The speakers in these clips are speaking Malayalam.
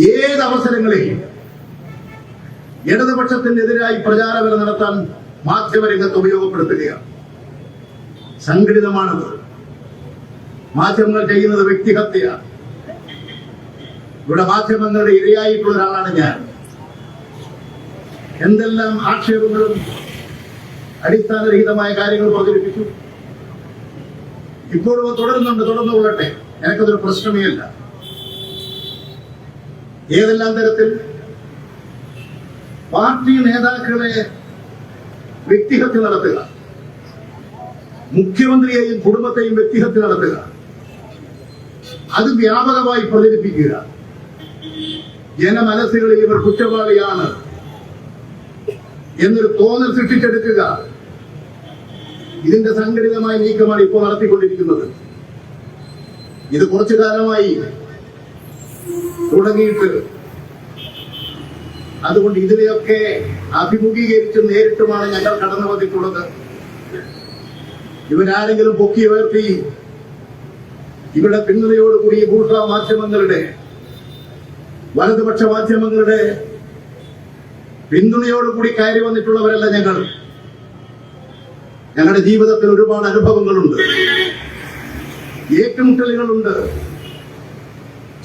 ഏത് അവസരങ്ങളെയും ഇടതുപക്ഷത്തിനെതിരായി പ്രചാരവേല നടത്താൻ മാധ്യമരംഗത്ത് ഉപയോഗപ്പെടുത്തുകയാണ്. സംഘടിതമാണത്. മാധ്യമങ്ങൾ ചെയ്യുന്നത് വ്യക്തിഹത്യാണ് ഇവിടെ മാധ്യമങ്ങളുടെ ഇരയായിട്ടുള്ള ഒരാളാണ് ഞാൻ. എന്തെല്ലാം ആക്ഷേപങ്ങളും അടിസ്ഥാനരഹിതമായ കാര്യങ്ങൾ പ്രചരിപ്പിച്ചു? ഇപ്പോഴും തുടരുന്നുണ്ട് തുടർന്നു കൊള്ളട്ടെ എനിക്കതൊരു പ്രശ്നമേ അല്ല. ഏതെല്ലാം തരത്തിൽ? പാർട്ടി നേതാക്കളെ വ്യക്തിഹത്യ നടത്തുക. മുഖ്യമന്ത്രിയെയും കുടുംബത്തെയും വ്യക്തിഹത്യ നടത്തുക. അത് വ്യാപകമായി പ്രചരിപ്പിക്കുക. ജനമനസ്സുകളിൽ ഇവർ കുറ്റവാളിയാണ് എന്നൊരു തോന്നൽ സൃഷ്ടിച്ചെടുക്കുക. ഇതിന്റെ സംഘടിതമായ നീക്കമാണ് ഇപ്പോൾ നടത്തിക്കൊണ്ടിരിക്കുന്നത്. ഇത് കുറച്ചു കാലമായി തുടങ്ങിയിട്ട് അതുകൊണ്ട് ഇതിനെയൊക്കെ അഭിമുഖീകരിച്ച് നേരിട്ടുമാണ് ഞങ്ങൾ കടന്നു വന്നിട്ടുള്ളത് ഇവരാരെങ്കിലും പൊക്കി ഉയർത്തി ഇവിടെ പിന്തുണയോടുകൂടി ഭൂഷ മാധ്യമങ്ങളുടെ വലതുപക്ഷ മാധ്യമങ്ങളുടെ പിന്തുണയോടുകൂടി കയറി വന്നിട്ടുള്ളവരല്ല ഞങ്ങൾ. ഞങ്ങളുടെ ജീവിതത്തിൽ ഒരുപാട് അനുഭവങ്ങളുണ്ട്. ഏറ്റുമുട്ടലുകളുണ്ട്.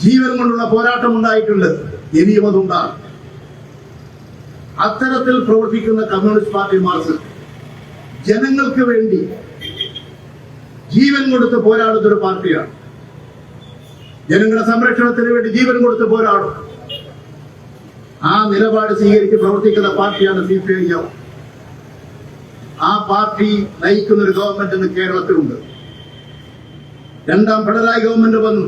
ജീവൻ കൊണ്ടുള്ള പോരാട്ടം ഉണ്ടായിട്ടുണ്ട്. ഇനിയും അതുണ്ടാകും അത്തരത്തിൽ പ്രവർത്തിക്കുന്ന കമ്മ്യൂണിസ്റ്റ് പാർട്ടി മാർക്സിസ്റ്റ് ജനങ്ങൾക്ക് വേണ്ടി ജീവൻ കൊടുത്ത് പോരാടുന്ന ഒരു പാർട്ടിയാണ്. ജനങ്ങളുടെ സംരക്ഷണത്തിന് വേണ്ടി ജീവൻ കൊടുത്ത് പോരാടും. ആ നിലപാട് സ്വീകരിച്ച് പ്രവർത്തിക്കുന്ന പാർട്ടിയാണ് സി പി ഐ എം. ആ പാർട്ടി നയിക്കുന്ന ഒരു ഗവൺമെന്റ് ഇന്ന് കേരളത്തിലുണ്ട്. രണ്ടാം പിണറായി ഗവൺമെന്റ് വന്നു.